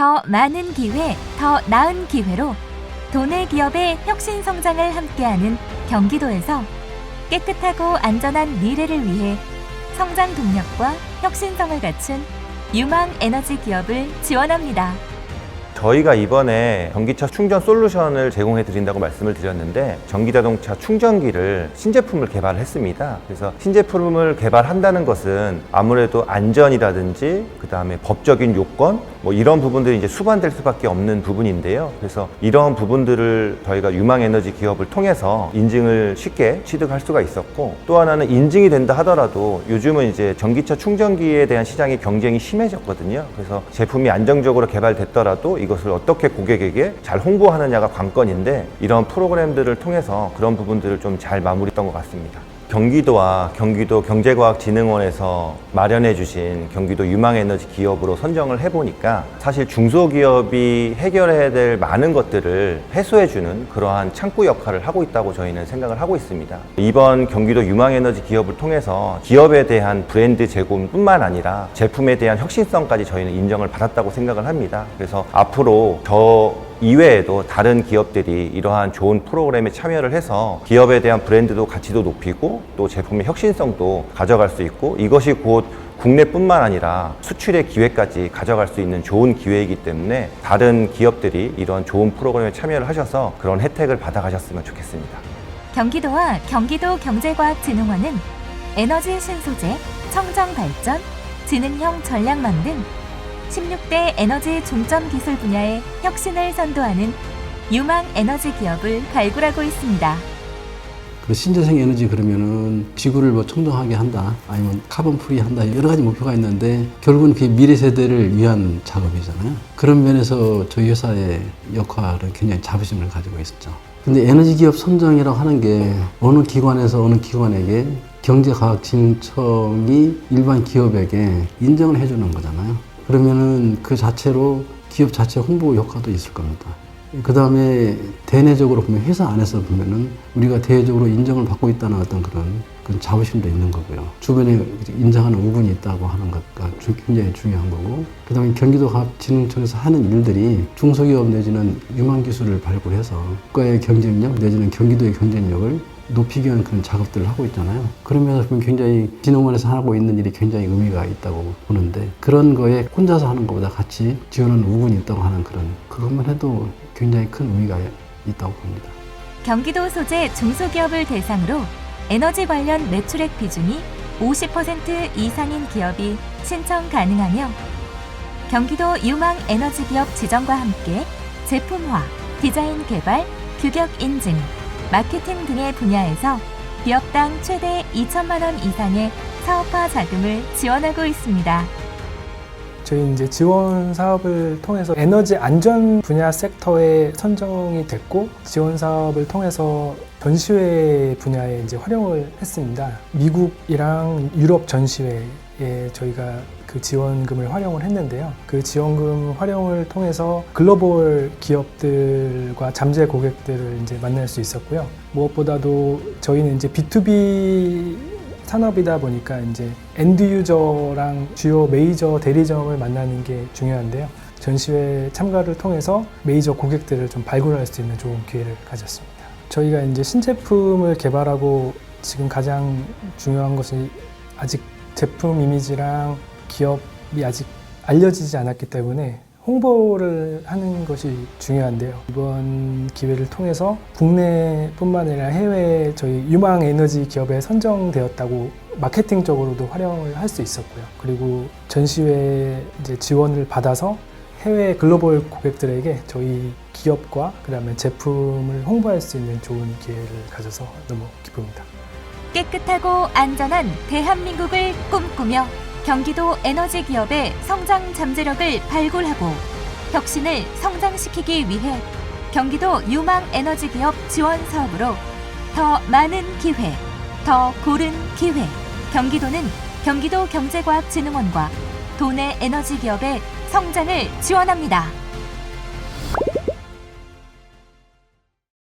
더 많은 기회, 더 나은 기회로 도내 기업의 혁신 성장을 함께하는 경기도에서 깨끗하고 안전한 미래를 위해 성장 동력과 혁신성을 갖춘 유망 에너지 기업을 지원합니다. 저희가 이번에 전기차 충전 솔루션을 제공해 드린다고 말씀을 드렸는데 전기자동차 충전기를 신제품을 개발했습니다. 그래서 신제품을 개발한다는 것은 아무래도 안전이라든지 그 다음에 법적인 요건 뭐 이런 부분들이 이제 수반될 수밖에 없는 부분인데요. 그래서 이런 부분들을 저희가 유망 에너지 기업을 통해서 인증을 쉽게 취득할 수가 있었고 또 하나는 인증이 된다 하더라도 요즘은 이제 전기차 충전기에 대한 시장의 경쟁이 심해졌거든요. 그래서 제품이 안정적으로 개발됐더라도 이것을 어떻게 고객에게 잘 홍보하느냐가 관건인데 이런 프로그램들을 통해서 그런 부분들을 좀 잘 마무리했던 것 같습니다. 경기도와 경기도 경제과학진흥원에서 마련해 주신 경기도 유망에너지 기업으로 선정을 해보니까 사실 중소기업이 해결해야 될 많은 것들을 해소해 주는 그러한 창구 역할을 하고 있다고 저희는 생각을 하고 있습니다. 이번 경기도 유망에너지 기업을 통해서 기업에 대한 브랜드 제공뿐만 아니라 제품에 대한 혁신성까지 저희는 인정을 받았다고 생각을 합니다. 그래서 앞으로 저 이외에도 다른 기업들이 이러한 좋은 프로그램에 참여를 해서 기업에 대한 브랜드도 가치도 높이고 또 제품의 혁신성도 가져갈 수 있고 이것이 곧 국내뿐만 아니라 수출의 기회까지 가져갈 수 있는 좋은 기회이기 때문에 다른 기업들이 이런 좋은 프로그램에 참여를 하셔서 그런 혜택을 받아가셨으면 좋겠습니다. 경기도와 경기도 경제과학진흥원은 에너지 신소재, 청정 발전, 지능형 전략망 등 16대 에너지 중점 기술 분야의 혁신을 선도하는 유망 에너지 기업을 발굴하고 있습니다. 그 신재생 에너지 그러면은 지구를 뭐 청정하게 한다 아니면 카본 프리 한다 여러 가지 목표가 있는데 결국은 그게 미래 세대를 위한 작업이잖아요. 그런 면에서 저희 회사의 역할은 굉장히 자부심을 가지고 있었죠. 근데 에너지 기업 선정이라고 하는 게 어느 기관에서 어느 기관에게 경제과학진흥청이 일반 기업에게 인정을 해주는 거잖아요 그러면은 그 자체로 기업 자체 홍보 효과도 있을 겁니다 그 다음에 대내적으로 보면 회사 안에서 보면은 우리가 대외적으로 인정을 받고 있다는 어떤 그런 그런 자부심도 있는 거고요. 주변에 인정하는 우군이 있다고 하는 주- 굉장히 중요한 거고. 그 다음에 경기도과학진흥청에서 하는 일들이 중소기업 내지는 유망 기술을 발굴해서 국가의 경쟁력 내지는 경기도의 경쟁력을 높이기 위한 그런 작업들을 하고 있잖아요. 그런 면에서 보면 굉장히 진흥원에서 하고 있는 일이 굉장히 의미가 있다고 보는데 그런 거에 혼자서 하는 것보다 같이 지원하는 우군이 있다고 하는 그런 그것만 해도 굉장히 큰 의미가 있다고 봅니다. 경기도 소재 중소기업을 대상으로 에너지 관련 매출액 비중이 50% 이상인 기업이 신청 가능하며 경기도 유망 에너지 기업 지정과 함께 제품화, 디자인 개발, 규격 인증, 마케팅 등의 분야에서 기업당 최대 2천만 원 이상의 사업화 자금을 지원하고 있습니다. 저희 이제 지원 사업을 통해서 에너지 안전 분야 섹터에 선정이 됐고 지원 사업을 통해서 전시회 분야에 이제 활용을 했습니다. 미국이랑 유럽 전시회에 저희가 그 지원금을 활용을 했는데요. 그 지원금 활용을 통해서 글로벌 기업들과 잠재 고객들을 이제 만날 수 있었고요. 무엇보다도 저희는 이제 B2B 산업이다 보니까 이제 엔드 유저랑 주요 메이저 대리점을 만나는 게 중요한데요. 전시회 참가를 통해서 메이저 고객들을 좀 발굴할 수 있는 좋은 기회를 가졌습니다. 저희가 이제 신제품을 개발하고 지금 가장 중요한 것이 아직 제품 이미지랑 기업이 아직 알려지지 않았기 때문에 홍보를 하는 것이 중요한데요. 이번 기회를 통해서 국내뿐만 아니라 해외 저희 유망 에너지 기업에 선정되었다고 마케팅적으로도 활용을 할 수 있었고요. 그리고 전시회 이제 지원을 받아서 해외 글로벌 고객들에게 저희 기업과 그다음에 제품을 홍보할 수 있는 좋은 기회를 가져서 너무 기쁩니다. 깨끗하고 안전한 대한민국을 꿈꾸며 경기도 에너지 기업의 성장 잠재력을 발굴하고 혁신을 성장시키기 위해 경기도 유망 에너지 기업 지원 사업으로 더 많은 기회, 더 고른 기회. 경기도는 경기도 경제과학진흥원과 도내 에너지 기업의 성장을 지원합니다.